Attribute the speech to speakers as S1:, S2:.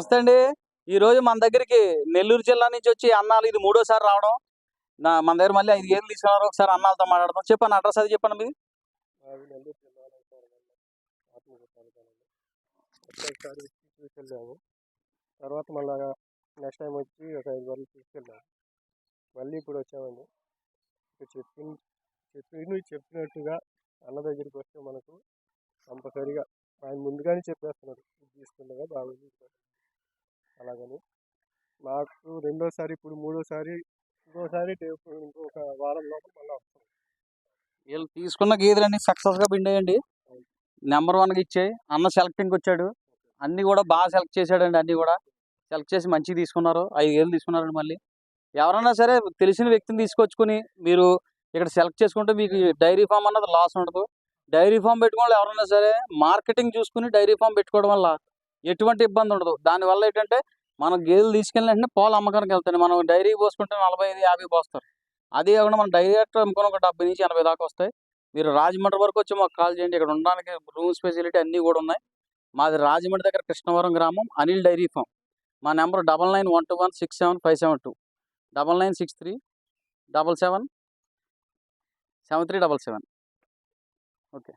S1: నమస్తే అండి. ఈరోజు మన దగ్గరికి నెల్లూరు జిల్లా నుంచి వచ్చి అన్నాలు ఇది మూడోసారి రావడం. నా మన దగ్గర మళ్ళీ ఐదు ఏళ్ళు తీసుకున్నారు. ఒకసారి అన్నాలతో మాట్లాడదాం. చెప్పండి అడ్రస్ అది చెప్పండి మీది.
S2: ఒకసారి వెళ్ళాము తర్వాత మళ్ళా నెక్స్ట్ టైం వచ్చి ఒక ఐదు వరకు తీసుకెళ్ళాము మళ్ళీ ఇప్పుడు వచ్చామండి. చెప్పి చెప్పిన చెప్పినట్టుగా అన్న దగ్గరికి వస్తే మనకు కంపల్సరిగా ఆయన ముందుగానే చెప్పేస్తున్నారు ఇది తీసుకుండగా బాగుంది. అలాగని. నాకు రెండోసారి ఇప్పుడు మూడోసారి ఇంకోసారి ఇంకొక వారం లోపల మళ్ళీ వస్తాం
S1: వీళ్ళు తీసుకున్న గేదెలన్నీ సక్సెస్గా పిండేయండి నెంబర్ వన్గా ఇచ్చాయి. అన్న సెలెక్టింగ్ వచ్చాడు అన్ని కూడా బాగా సెలెక్ట్ చేశాడండి అన్ని కూడా. సెలెక్ట్ చేసి మంచిగా తీసుకున్నారు. ఐదు వేలు తీసుకున్నారండి మళ్ళీ. ఎవరైనా సరే తెలిసిన వ్యక్తిని తీసుకొచ్చుకుని మీరు ఇక్కడ సెలెక్ట్ చేసుకుంటే మీకు డైరీ ఫామ్ అన్నది లాస్ ఉండదు. డైరీ ఫామ్ పెట్టుకోవాలి ఎవరైనా సరే మార్కెటింగ్ చూసుకుని డైరీ ఫామ్ పెట్టుకోవడం వల్ల ఎటువంటి ఇబ్బంది ఉండదు. దానివల్ల ఏంటంటే మనం గేదెలు తీసుకెళ్ళిన వెంటనే పాలు అమ్మకానికి వెళ్తాయి మనం డైరీ పోసుకుంటే నలభై ఐదు యాభై పోస్తారు. అదే కాకుండా మనం డైరెక్ట్ అమ్ముకుని ఒక డెబ్బై నుంచి ఎనభై దాకా వస్తాయి. మీరు రాజమండ్రి వరకు వచ్చి మాకు కాల్ చేయండి. ఇక్కడ ఉండడానికి రూమ్ ఫెసిలిటీ అన్నీ కూడా ఉన్నాయి. మాది రాజమండ్రి దగ్గర కృష్ణవరం గ్రామం అనిల్ డైరీ ఫామ్. మా number double nine one two one six seven five seven two. Double nine six three double seven seven three double seven. Okay.